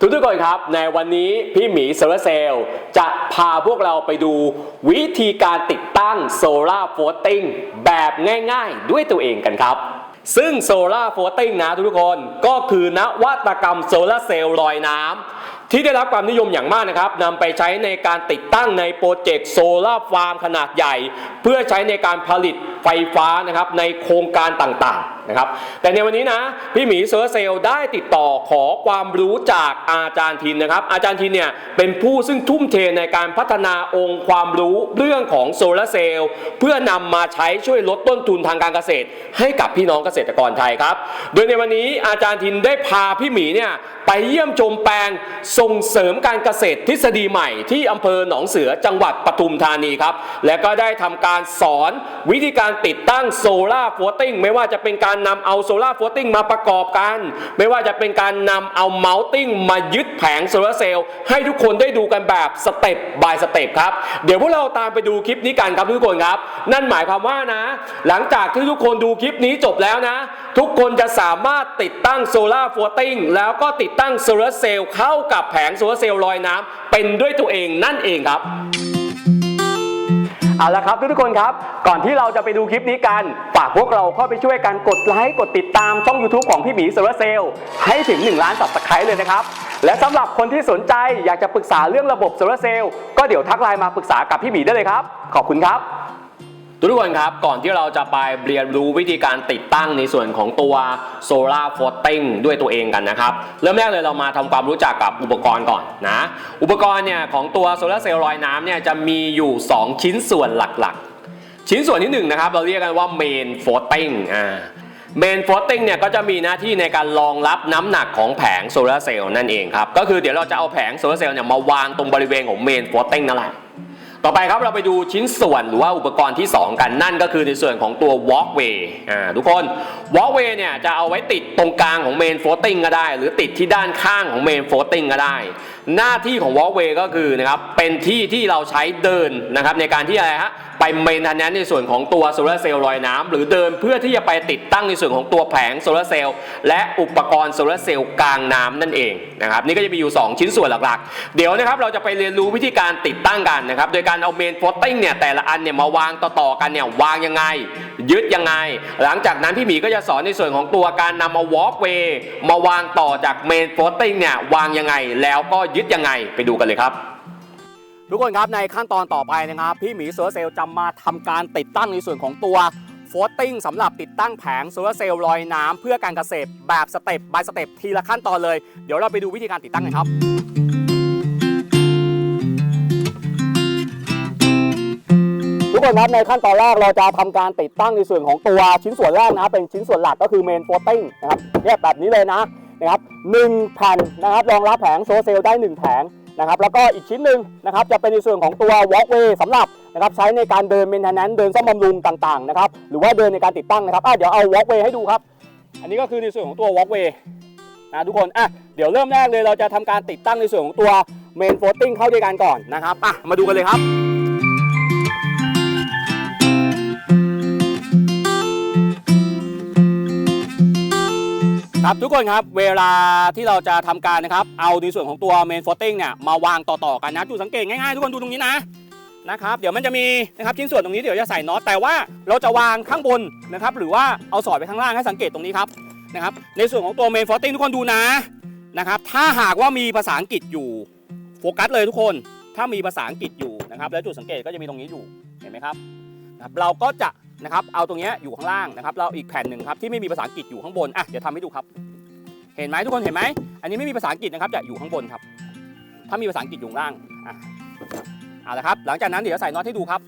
ทุกทุกคนครับ ในวันนี้พี่หมีโซลาร์เซลล์จะพาพวกเราไปดูวิธีการติดตั้งโซลาร์โฟลติ้งแบบง่ายๆ ด้วยตัวเองกันครับ ซึ่งโซลาร์โฟลติ้งนะทุกๆคนก็คือนวัตกรรมโซลาเซลล์ลอยน้ำที่ได้รับความนิยมอย่างมากนะครับนำไปใช้ในการติดตั้งในโปรเจกต์โซลาร์ฟาร์มขนาดใหญ่ เพื่อใช้ในการผลิตไฟฟ้านะครับในโครงการต่างๆ นะครับ แต่ในวันนี้นะพี่หมีโซลาร์เซลล์ได้ติดต่อขอความรู้จากอาจารย์ทินนะครับ อาจารย์ทินเนี่ยเป็นผู้ซึ่งทุ่มเทในการพัฒนาองค์ความรู้เรื่องของโซลาร์เซลล์เพื่อนำมาใช้ช่วยลดต้นทุนทางการเกษตร ให้กับพี่น้องเกษตรกรไทยครับ โดยในวันนี้อาจารย์ทินได้พาพี่หมีเนี่ยไปเยี่ยมชมแปลงส่งเสริมการเกษตรทฤษฎีใหม่ที่อำเภอหนองเสือจังหวัดปทุมธานีครับ และก็ได้ทำการสอนวิธีการติดตั้งโซลาร์ฟลติ้งไม่ว่าจะเป็นการนำเอาโซลาร์ฟลติ้งมาประกอบกัน ไม่ว่าจะเป็นการนำเอาเมาส์ติ้งมายึดแผงโซลาร์เซลล์ให้ทุกคนได้ดูกันแบบสเต็ปบายสเต็ปครับ เดี๋ยวพวกเราตามไปดูคลิปนี้กันครับทุกคนครับ นั่นหมายความว่านะ หลังจากที่ทุกคนดูคลิปนี้จบแล้วนะ ทุกคนจะสามารถติดตั้งโซลาร์ฟลติ้งแล้วก็ติดตั้งโซลาร์เซลล์เข้ากับแผงโซลาร์เซลล์ลอยน้ำเป็นด้วยตัวเองนั่นเองครับ เอาละครับทุกๆคนครับ ก่อนที่เราจะไปดูคลิปนี้กันฝากพวกเราเข้าไปช่วยกันกดไลค์กดติดตามช่อง YouTube ของพี่หมีเซอร์เซลล์ให้ถึง 1 ล้านสับสไครต์เลยนะครับ และสำหรับคนที่สนใจอยากจะปรึกษาเรื่องระบบโซลาร์เซลล์ก็เดี๋ยวทักไลน์มาปรึกษากับพี่หมีได้เลยครับ ขอบคุณครับ ทุกคนครับก่อนที่เราจะไปเรียนรู้วิธีการติดตั้งในส่วนของตัว Solar f l o a t i n g ด้วยตัวเองกันนะครับ เริ่มแรกเลยเรามาทำความรู้จักกับอุปกรณ์ก่อนนะ อุปกรณ์เนี่ยของตัวโซลาร์เซลล์ลอยน้ำเนี่ยจะมีอยู่ 2 ชิ้นส่วนหลักๆ ชิ้นส่วนที่1นนะครับเราเรียกกันว่า Main Floating อ่า Main Floating เนี่ยก็จะมีหน้าที่ในการรองรับน้ำหนักของแผงโซลาร์เซลล์นั่นเองครับก็คือเดี๋ยวเราจะเอาแผงโซลาร์เซลล์เนี่ยมาวางตรงบริเวณของ Main Floating นั่นแหละ ต่อไปครับเราไปดูชิ้นส่วนหรือว่าอุปกรณ์ที่ 2 กันนั่นก็คือในส่วนของตัว walkway อ่าทุกคน walkway เนี่ยจะเอาไว้ติดตรงกลางของ main floating ก็ได้ หรือติดที่ด้านข้างของ main floating ก็ได้ หน้าที่ของ walkway ก็คือนะครับเป็นที่ที่เราใช้เดินนะครับในการที่อะไรฮะไป maintenance ในส่วนของตัวโซลาร์เซลล์ลอยน้ำหรือเดินเพื่อที่จะไปติดตั้งในส่วนของตัวแผงโซลาร์เซลล์และอุปกรณ์โซลาร์เซลล์กลางน้ำนั่นเองนะครับนี่ก็จะมีอยู่ 2 ชิ้นส่วนหลักๆ เดี๋ยวนะครับเราจะไปเรียนรู้วิธีการติดตั้งกันนะครับโดยการเอาเมนโฟลติ้งเนี่ยแต่ละอันเนี่ยมาวางต่อๆกันเนี่ยวางยังไง ยึดยังไง หลังจากนั้นพี่หมีก็จะสอนในส่วนของตัวการนำมาวอล์กเวย์มาวางต่อจากเมนโฟลติ้งเนี่ยวางยังไงแล้วก็ยดยังไงไปดูกันเลยครับ ทุกคนครับในขั้นตอนต่อไปนะครับ พี่หมีโซลาร์เซลล์จะมาทำการติดตั้งในส่วนของตัวโฟลติ้งสำหรับติดตั้งแผงโซลาร์เซลล์ลอยน้ำเพื่อการเกษตรแบบสเต็ปบายสเต็ปทีละขั้นตอนเลย เดี๋ยวเราไปดูวิธีการติดตั้งกันครับทุกคนครับในขั้นตอนแรกเราจะทำการติดตั้งในส่วนของตัวชิ้นส่วนแรกนะเป็นชิ้นส่วนหลักก็คือเมนโฟลติ้งนะครับเนี่ยแบบนี้เลยนะ นะครับหนึ่งแผ่นนะครับรองรับแผงโซลเซลได้หนึ่งแผงนะครับแล้วก็อีกชิ้นหนึ่งนะครับจะเป็นในส่วนของตัว walkway สำหรับนะครับใช้ในการเดินเมนเทนแนนเดินซ่อมบำรุงต่างๆนะครับหรือว่าเดินในการติดตั้งนะครับอะเดี๋ยวเอา walkway ให้ดูครับ อันนี้ก็คือในส่วนของตัว walkway นะทุกคนอะเดี๋ยวเริ่มแรกเลยเราจะทำการติดตั้งในส่วนของตัว main floating เข้าด้วยกันก่อนนะครับอะมาดูกันเลยครับ ครับทุกคนครับเวลาที่เราจะทำการนะครับ เอาในส่วนของตัว main floating เนี่ยมาวางต่อๆกันนะจุดสังเกตง่ายๆทุกคนดูตรงนี้นะนะครับเดี๋ยวมันจะมีนะครับชิ้นส่วนตรงนี้เดี๋ยวจะใส่น็อตแต่ว่าเราจะวางข้างบนนะครับหรือว่าเอาสอดไปข้างล่างให้สังเกตตรงนี้ครับนะครับในส่วนของตัว main floating ทุกคนดูนะนะครับถ้าหากว่ามีภาษาอังกฤษอยู่โฟกัสเลยทุกคนถ้ามีภาษาอังกฤษอยู่นะครับแล้วจุดสังเกตก็จะมีตรงนี้อยู่เห็นไหมครับนะครับเราก็จะ นะครับเอาตรงนี้อยู่ข้างล่างนะครับเราอีกแผ่นหนึ่งครับที่ไม่มีภาษาอังกฤษอยู่ข้างบนอะเดี๋ยวทำให้ดูครับ เห็นไหมทุกคนเห็นไหมอันนี้ไม่มีภาษาอังกฤษนะครับจะอยู่ข้างบนครับ ถ้ามีภาษาอังกฤษอยู่ข้างล่างอะเอาละครับ หลังจากนั้นเดี๋ยวใส่น็อตให้ดูครับ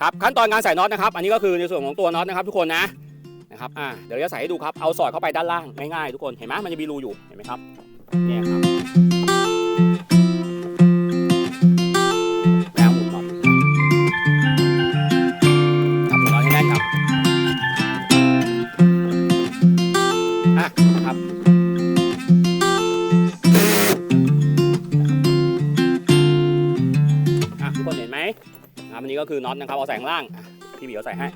ครับขั้นตอนการใส่น็อตนะครับ อันนี้ก็คือในส่วนของตัวน็อตนะครับ ทุกคนนะนะครับอ่าเดี๋ยวจะใส่ให้ดูครับเอาสอดเข้าไปด้านล่างง่ายๆทุกคนเห็นไหมมันจะมีรูอยู่เห็นไหมครับเนี่ยครับ อะครับอะทุกคนเห็นไหมอะอันนี้ก็คือน็อตนะครับ เอาแสงล่างพี่บีเอาใส่ให้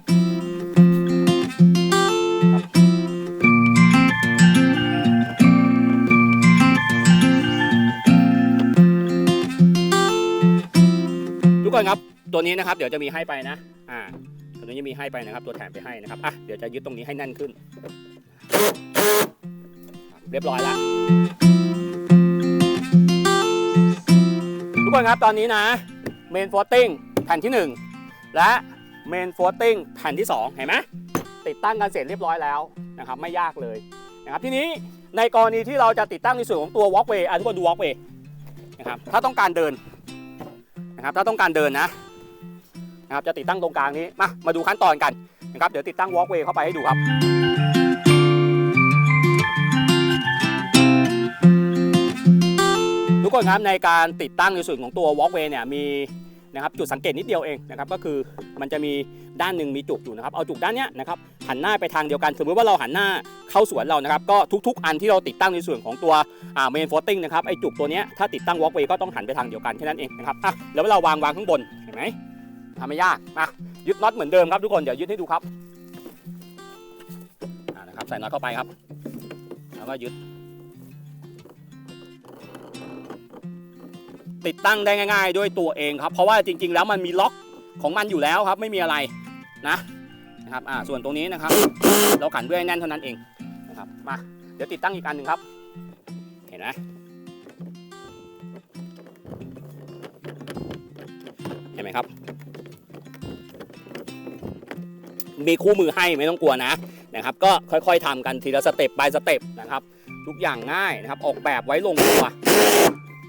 ทุกคนครับตัวนี้นะครับ เดี๋ยวจะมีให้ไปนะ อ่า ตัวนี้จะมีให้ไปนะครับ ตัวแถมไปให้นะครับอะเดี๋ยวจะยึดตรงนี้ให้แน่นขึ้น เรียบร้อยแล้วทุกคนครับตอนนี้นะเมนโฟลติ้งแผ่นที่ 1 และเมนโฟลติ้งแผ่นที่ 2 เห็นไหมติดตั้งกันเสร็จเรียบร้อยแล้วนะครับ ไม่ยากเลยนะครับทีนี้ในกรณีที่เราจะติดตั้งในส่วนของตัว walkway อะทุกคนดู walkway นะครับถ้าต้องการเดินนะครับถ้าต้องการเดินนะ นะครับจะติดตั้งตรงกลางนี้มามาดูขั้นตอนกันนะครับเดี๋ยวติดตั้ง walkway เข้าไปให้ดูครับทุกคนครับในการติดตั้งในส่วนของตัว walkway เนี่ยมีนะครับจุดสังเกตนิดเดียวเองนะครับก็คือมันจะมีด้านหนึ่งมีจุกอยู่นะครับเอาจุกด้านเนี้ยนะครับหันหน้าไปทางเดียวกัน สมมติว่าเราหันหน้าเข้าสวนเรานะครับก็ทุกๆ อันที่เราติดตั้งในส่วนของตัวอ่า main footing นะครับไอ้จุกตัวเนี้ยถ้าติดตั้ง walkway ก็ต้องหันไปทางเดียวกันแค่นั้นเองนะครับอะแล้วเวลาวางวางข้างบนเห็นไหม ทำไม่ยากมายึดน็อตเหมือนเดิมครับทุกคนเดี๋ยวยึดให้ดูครับนะครับใส่น็อตเข้าไปครับ แล้วก็ยึด ติดตั้งได้ง่าย ๆ ด้วยตัวเองครับ เพราะว่าจริง ๆ แล้วมันมีล็อกของมันอยู่แล้วครับ ไม่มีอะไรนะนะครับอ่าส่วนตรงนี้นะครับ เราขันเพื่อให้แน่นเท่านั้นเองนะครับมาเดี๋ยวติดตั้งอีกอันหนึ่งครับ เห็นไหมเห็นไหมครับ มีคู่มือให้ไม่ต้องกลัวนะนะครับ ก็ค่อยๆทำกันทีละสเต็ป by สเต็ปนะครับ ทุกอย่างง่ายนะครับ ออกแบบไว้ลงตัว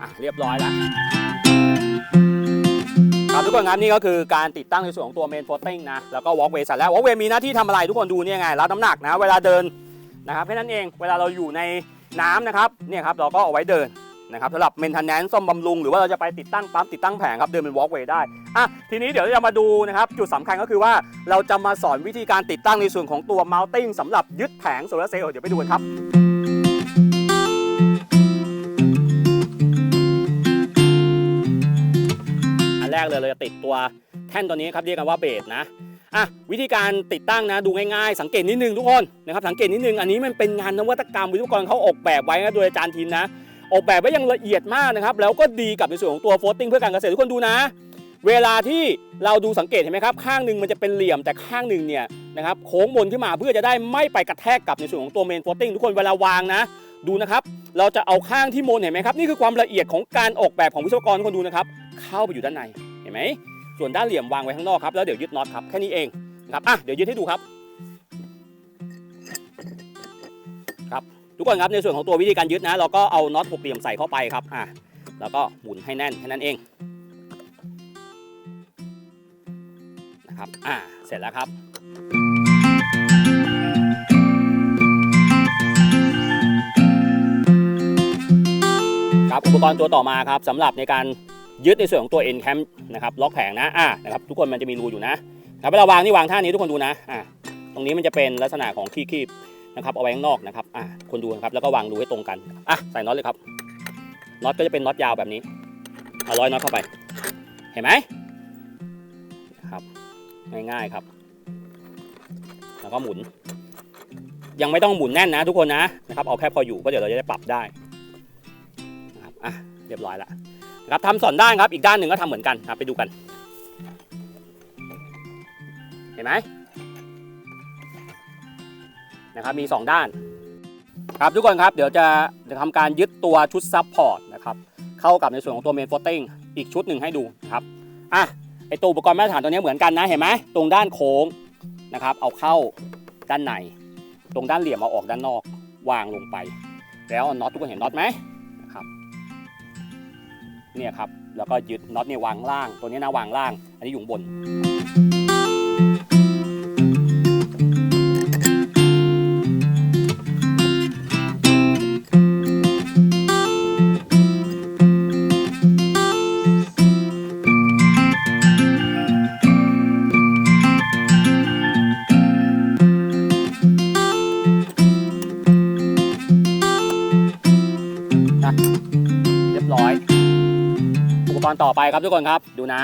อะเรียบร้อยแล้วครับทุกคนครับนี่ก็คือการติดตั้งในส่วนของตัว main footing นะแล้วก็ walkway เสร็จแล้ว walkway มีหน้าที่ทำอะไรทุกคนดูเนี่ยไงรับน้ำหนักนะ เวลาเดินนะครับแค่นั้นเองเวลาเราอยู่ในน้ำนะครับเนี่ยครับเราก็เอาไว้เดิน นะครับสำหรับ maintenance ซ่อมบำรุง หรือว่าเราจะไปติดตั้งปั๊มติดตั้งแผงครับเดินเป็น walkway ได้อะทีนี้เดี๋ยวจะมาดูนะครับจุดสำคัญก็คือว่าเราจะมาสอนวิธีการติดตั้งในส่วนของตัว mounting สำหรับยึดแผงโซลาร์เซลล์เดี๋ยวไปดูกันครับอันแรกเลยเราจะติดตัวแท่นตัวนี้ครับเรียกกันว่าเบสนะอะวิธีการติดตั้งนะดูง่ายๆ สังเกตนิดนึงทุกคนนะครับสังเกตนิดนึงอันนี้มันเป็นงานนวัตกรรมวิศวกรเขาออกแบบไว้นะโดยอาจารย์ทีมนะ ออกแบบไว้อย่างละเอียดมากนะครับ แล้วก็ดีกับในส่วนของตัวโฟลติ้งเพื่อการเกษตรทุกคนดูนะ เวลาที่เราดูสังเกตเห็นไหมครับ ข้างหนึ่งมันจะเป็นเหลี่ยมแต่ข้างหนึ่งเนี่ยนะครับโค้งมนขึ้นมาเพื่อจะได้ไม่ไปกระแทกกับในส่วนของตัวเมนโฟลติ้งทุกคนเวลาวางนะ ดูนะครับ เราจะเอาข้างที่มนเห็นไหมครับนี่คือความละเอียดของการออกแบบของวิศวกรทุกคนดูนะครับเข้าไปอยู่ด้านในเห็นไหมส่วนด้านเหลี่ยมวางไว้ข้างนอกครับแล้วเดี๋ยวยึดน็อตครับแค่นี้เองนะครับอะเดี๋ยวยึดให้ดูครับ ทุกคนครับในส่วนของตัววิธีการยึดนะ เราก็เอาน็อตหกเหลี่ยมใส่เข้าไปครับอะแล้วก็หมุนให้แน่นแค่นั้นเองนะครับอะเสร็จแล้วครับครับอุปกรณ์ตัวต่อมาครับสำหรับในการยึดในส่วนของตัว end cam นะครับล็อกแผงนะอะนะครับทุกคนมันจะมีรูอยู่นะครับเวลาวางนี่วางท่านี้ทุกคนดูนะอะตรงนี้มันจะเป็นลักษณะของคีบ นะครับเอาไว้ข้างนอกนะครับอะคนดูนะครับแล้วก็วางรูให้ตรงกันอะใส่น็อตเลยครับน็อตก็จะเป็นน็อตยาวแบบนี้เอาร้อยน็อตเข้าไป เห็นไหมครับง่ายๆครับแล้วก็หมุน ยังไม่ต้องหมุนแน่นนะ ทุกคนนะนะครับเอาแค่พออยู่ก็เดี๋ยวเราจะได้ปรับได้นะครับอะเรียบร้อยแล้วนะครับทำสองด้านครับอีกด้านหนึ่งก็ทำเหมือนกันครับไปดูกัน เห็นไหม นะครับมี 2 ด้าน ครับทุกคนครับเดี๋ยวจะจะทำการยึดตัวชุดซับพอร์ตนะครับเข้ากับในส่วนของตัวเมนโฟลติ้งอีกชุดหนึ่งให้ดูครับอะไอตัวอุปกรณ์มาตรฐานตัวนี้เหมือนกันนะเห็นไหมตรงด้านโค้งนะครับเอาเข้าด้านใน ตรงด้านเหลี่ยมเอาออกด้านนอกวางลงไป แล้วน็อตทุกคนเห็นน็อตไหมนะครับเนี่ยครับแล้วก็ยึดน็อตเนี่ยวางล่าง ตัวนี้นะวางล่าง อันนี้อยู่บน ครับทุกคนครับดูนะ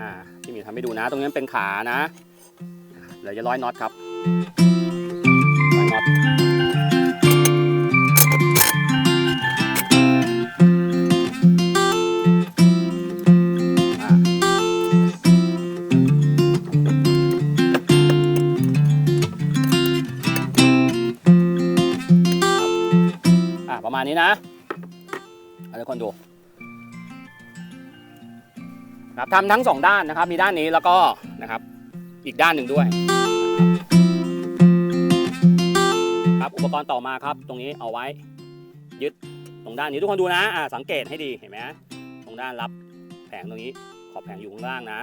อ่าพี่มีทำให้ดูนะ ตรงนี้เป็นขานะเดี๋ยวจะร้อยน็อตครับร้อยน็อตประมาณนี้นะทุกคนดู ครับทำทั้งสองด้านนะครับ มีด้านนี้แล้วก็นะครับอีกด้านหนึ่งด้วยครับอุปกรณ์ต่อมาครับ ตรงนี้เอาไว้ยึดตรงด้านนี้ทุกคนดูนะอ่าสังเกตให้ดีเห็นไหมตรงด้านรับแผงตรงนี้ขอบแผงอยู่ข้างล่างนะ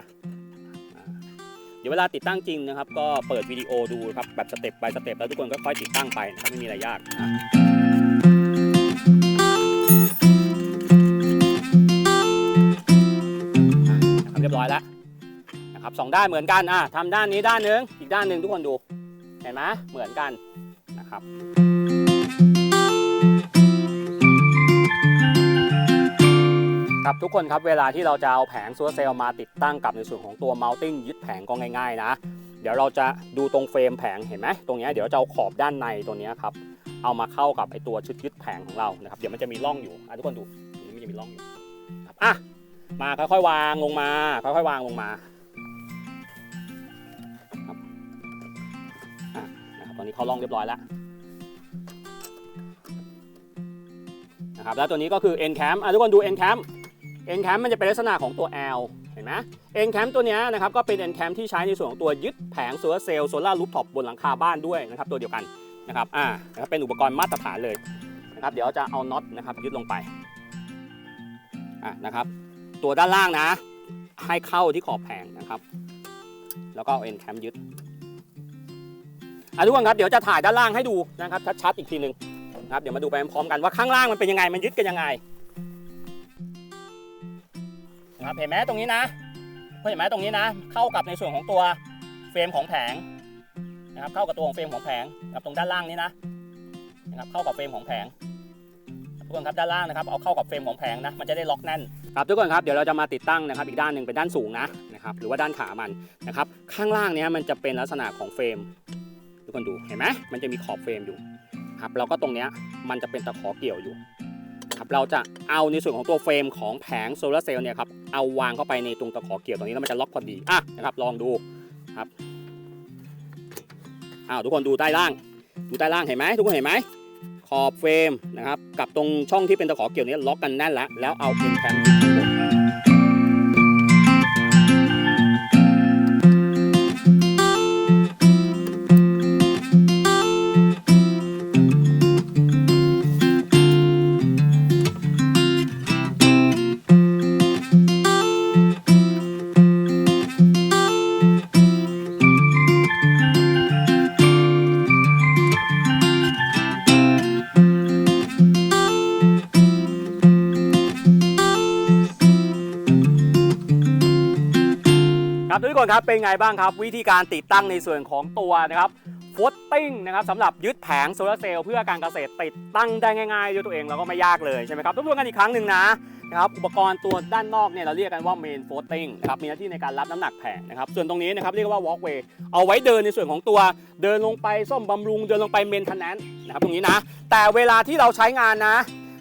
เดี๋ยวเวลาติดตั้งจริงนะครับ ก็เปิดวิดีโอดูครับแบบสเต็ปไปสเต็ปแล้วทุกคนก็ค่อยติดตั้งไปนะครับไม่มีอะไรยากนะ เรียบร้อยแล้วนะครับสองด้านเหมือนกันอะทำด้านนี้ด้านหนึ่งอีกด้านหนึ่งทุกคนดู เห็นไหมเหมือนกันนะครับครับทุกคนครับเวลาที่เราจะเอาแผงโซลาร์เซลล์มาติดตั้งกับในส่วนของตัว mounting ยึดแผงก็ง่ายๆนะ เดี๋ยวเราจะดูตรงเฟรมแผงเห็นไหมตรงเนี้ยเดี๋ยวจะเอาขอบด้านในตัวเนี้ยครับเอามาเข้ากับไอตัวชุดยึดแผงของเรานะครับเดี๋ยวมันจะมีร่องอยู่อะทุกคนดูนี้มันจะมีร่องอยู่ครับอะ มาค่อยๆวางลงมา ค่อยๆวางลงมาครับอะนะครับตอนนี้เข้าร่องเรียบร้อยแล้วนะครับแล้วตัวนี้ก็คือ end cam อะทุกคนดู end cam end cam มันจะเป็นลักษณะของตัว L เห็นไหม end cam ตัวนี้นะครับก็เป็น end cam ที่ใช้ในส่วนของตัวยึดแผงโซลาร์เซลล์โซลาร์รูฟท็อปบนหลังคาบ้านด้วยนะครับตัวเดียวกันนะครับอ่านะครับเป็นอุปกรณ์มาตรฐานเลยนะครับเดี๋ยวจะเอาน็อตนะครับยึดลงไปอะนะครับ ตัวด้านล่างนะ ให้เข้าที่ขอบแผงนะครับ แล้วก็เอา end cam ยึดอะทุกคนครับเดี๋ยวจะถ่ายด้านล่างให้ดูนะครับชัดๆอีกทีหนึ่งนะครับเดี๋ยวมาดูไปพร้อมๆกันว่าข้างล่างมันเป็นยังไงมันยึดกันยังไงนะครับเห็นไหมตรงนี้นะเห็นไหมตรงนี้นะ เข้ากับในส่วนของตัวเฟรมของแผงนะครับเข้ากับตัวของเฟรมของแผงนะครับตรงด้านล่างนี้นะนะครับเข้ากับเฟรมของแผง ทุกคนครับด้านล่างนะครับเอาเข้ากับเฟรมของแผงนะมันจะได้ล็อกแน่นครับทุกคนครับเดี๋ยวเราจะมาติดตั้งนะครับอีกด้านหนึ่งเป็นด้านสูงนะนะครับหรือว่าด้านขามันนะครับข้างล่างเนี้ยมันจะเป็นลักษณะของเฟรม ทุกคนดูเห็นไหมมันจะมีขอบเฟรมอยู่ครับแล้วก็ตรงเนี้ยมันจะเป็นตะขอเกี่ยวอยู่ครับเราจะเอาในส่วนของตัวเฟรมของแผงโซลาร์เซลล์เนี่ยครับเอาวางเข้าไปในตรงตะขอเกี่ยวตรงนี้แล้วมันจะล็อกพอดีอะนะครับลองดูครับอ้าวทุกคนดูใต้ล่าง ดูใต้ล่างเห็นไหมทุกคนเห็นไหม ขอบเฟรมนะครับกับตรงช่องที่เป็นตะขอเกี่ยวนี้ล็อกกันแน่นแล้วแล้วเอาเอ็นแผ่น นครับเป็นไงบ้างครับ วิธีการติดตั้งในส่วนของตัวนะครับฟุตติ้งนะครับสำหรับยึดแผงโซลาร์เซลล์เพื่อการเกษตรติดตั้งได้ง่ายๆด้วยตัวเองแล้วก็ไม่ยากเลยใช่ไหมครับทบทวนกันอีกครั้งหนึ่งนะนะครับอุปกรณ์ตัวด้านนอกเนี่ยเราเรียกกันว่าเมนโฟตติ้งนะครับมีหน้าที่ในการรับน้ำหนักแผงนะครับส่วนตรงนี้นะครับเรียกว่า walkway เอาไว้เดินในส่วนของตัวเดินลงไปซ่อมบำรุงเดินลงไปเมนทันแนนนะครับตรงนี้นะ แต่เวลาที่เราใช้งานนะ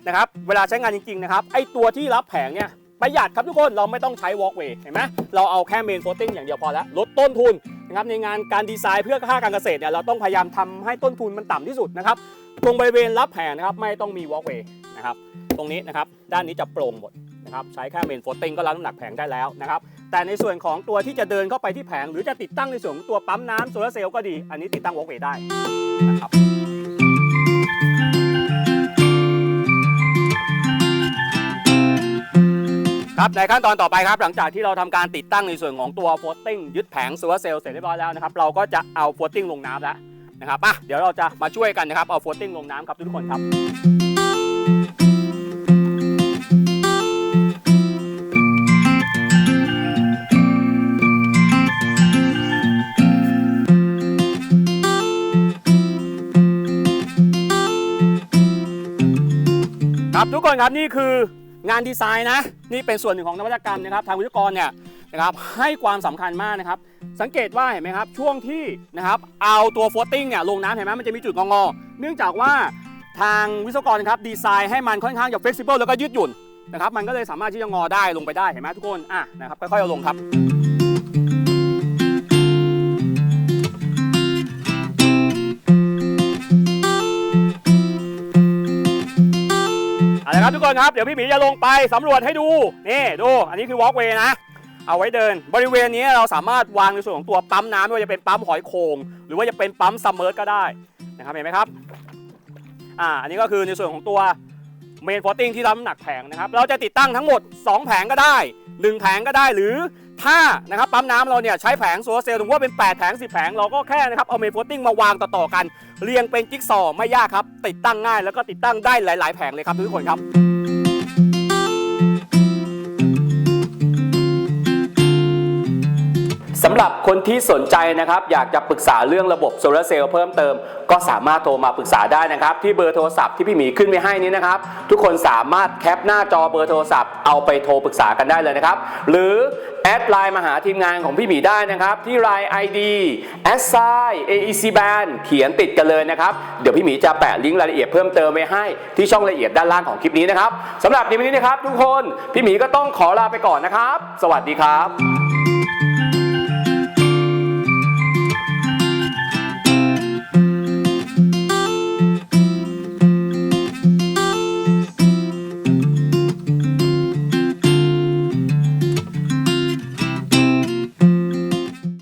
นะครับเวลาใช้งานจริงๆนะครับไอตัวที่รับแผงเนี่ย ประหยัดครับทุกคนเราไม่ต้องใช้ walkway เห็นไหมเราเอาแค่เมนโฟตติ้งอย่างเดียวพอแล้วลดต้นทุนนะครับในงานการดีไซน์เพื่อค่าการเกษตรเนี่ยเราต้องพยายามทำให้ต้นทุนมันต่ำที่สุดนะครับตรงบริเวณรับแผงนะครับไม่ต้องมีวอล์กเวย์นะครับตรงนี้นะครับด้านนี้จะโปร่งหมดนะครับใช้แค่เมนโฟตติ้งก็รับน้ำหนักแผงได้แล้วนะครับแต่ในส่วนของตัวที่จะเดินเข้าไปที่แผง หรือจะติดตั้งในส่วนของตัวปั๊มน้ำโซลาร์เซลล์ก็ดี อันนี้ติดตั้งวอล์กเวย์ได้นะครับ ครับในขั้นตอนต่อไปครับหลังจากที่เราทำการติดตั้งในส่วนของตัวโฟตติ้งยึดแผงโซลาร์เซลล์เสร็จเรียบร้อยแล้วนะครับเราก็จะเอาโฟตติ้งลงน้ำแล้วนะครับอะเดี๋ยวเราจะมาช่วยกันนะครับเอาโฟตติ้งลงน้ำครับทุกคนครับครับทุกคนครับนี่คือ งานดีไซน์นะ นี่เป็นส่วนหนึ่งของนวัตกรรมนะครับ ทางวิศวกรเนี่ยนะครับให้ความสำคัญมากนะครับ สังเกตว่าเห็นไหมครับ ช่วงที่นะครับเอาตัวโฟตติ้งเนี่ยลงน้ำเห็นไหมมันจะมีจุดงอๆเนื่องจากว่าทางวิศวกรนะครับดีไซน์ให้มันค่อนข้างจะเฟกซิเบิลแล้วก็ยืดหยุ่นนะครับมันก็เลยสามารถที่จะงอได้ลงไปได้เห็นไหมทุกคนอะนะครับค่อยๆเอาลงครับ ครับทุกคนครับ เดี๋ยวพี่หมีจะลงไปสำรวจให้ดู นี่ดู อันนี้คือวอล์กเวย์นะ เอาไว้เดิน บริเวณนี้เราสามารถวางในส่วนของตัวปั๊มน้ำไม่ว่าจะเป็นปั๊มหอยโขงหรือว่าจะเป็นปั๊มซัมเมอร์ก็ได้นะครับเห็นไหมครับ อ่า อันนี้ก็คือในส่วนของตัวเมนฟอร์ติ้งที่รับน้ำหนักแผงนะครับ เราจะติดตั้งทั้งหมด 2 แผงก็ได้ 1 แผงก็ได้หรือ ถ้านะครับปั๊มน้ำเราเนี่ยใช้แผงโซลาร์เซลล์ถึงว่าเป็น 8 แผง 10 แผง เราก็แค่นะครับเอาเมนฟอร์ติ้งมาวางต่อๆกัน เรียงเป็นจิ๊กซอว์ไม่ยากครับ ติดตั้งง่ายแล้วก็ติดตั้งได้หลาย ๆ แผงเลยครับทุกคนครับ สำหรับคนที่สนใจนะครับ อยากจะปรึกษาเรื่องระบบโซลาร์เซลล์เพิ่มเติม ก็สามารถโทรมาปรึกษาได้นะครับ ที่เบอร์โทรศัพท์ที่พี่หมีขึ้นไปให้นี้นะครับ ทุกคนสามารถแคปหน้าจอเบอร์โทรศัพท์เอาไปโทรปรึกษากันได้เลยนะครับ หรือแอดไลน์มาหาทีมงานของพี่หมีได้นะครับ ที่ Line ID s i AEC Band เขียนติดกันเลยนะครับ เดี๋ยวพี่หมีจะแปะลิงก์รายละเอียดเพิ่มเติมไว้ให้ที่ช่องรายละเอียดด้านล่างของคลิปนี้นะครับสำหรับในวันนี้นะครับ ทุกคนพี่หมีก็ต้องขอลาไปก่อนนะครับ สวัสดีครับ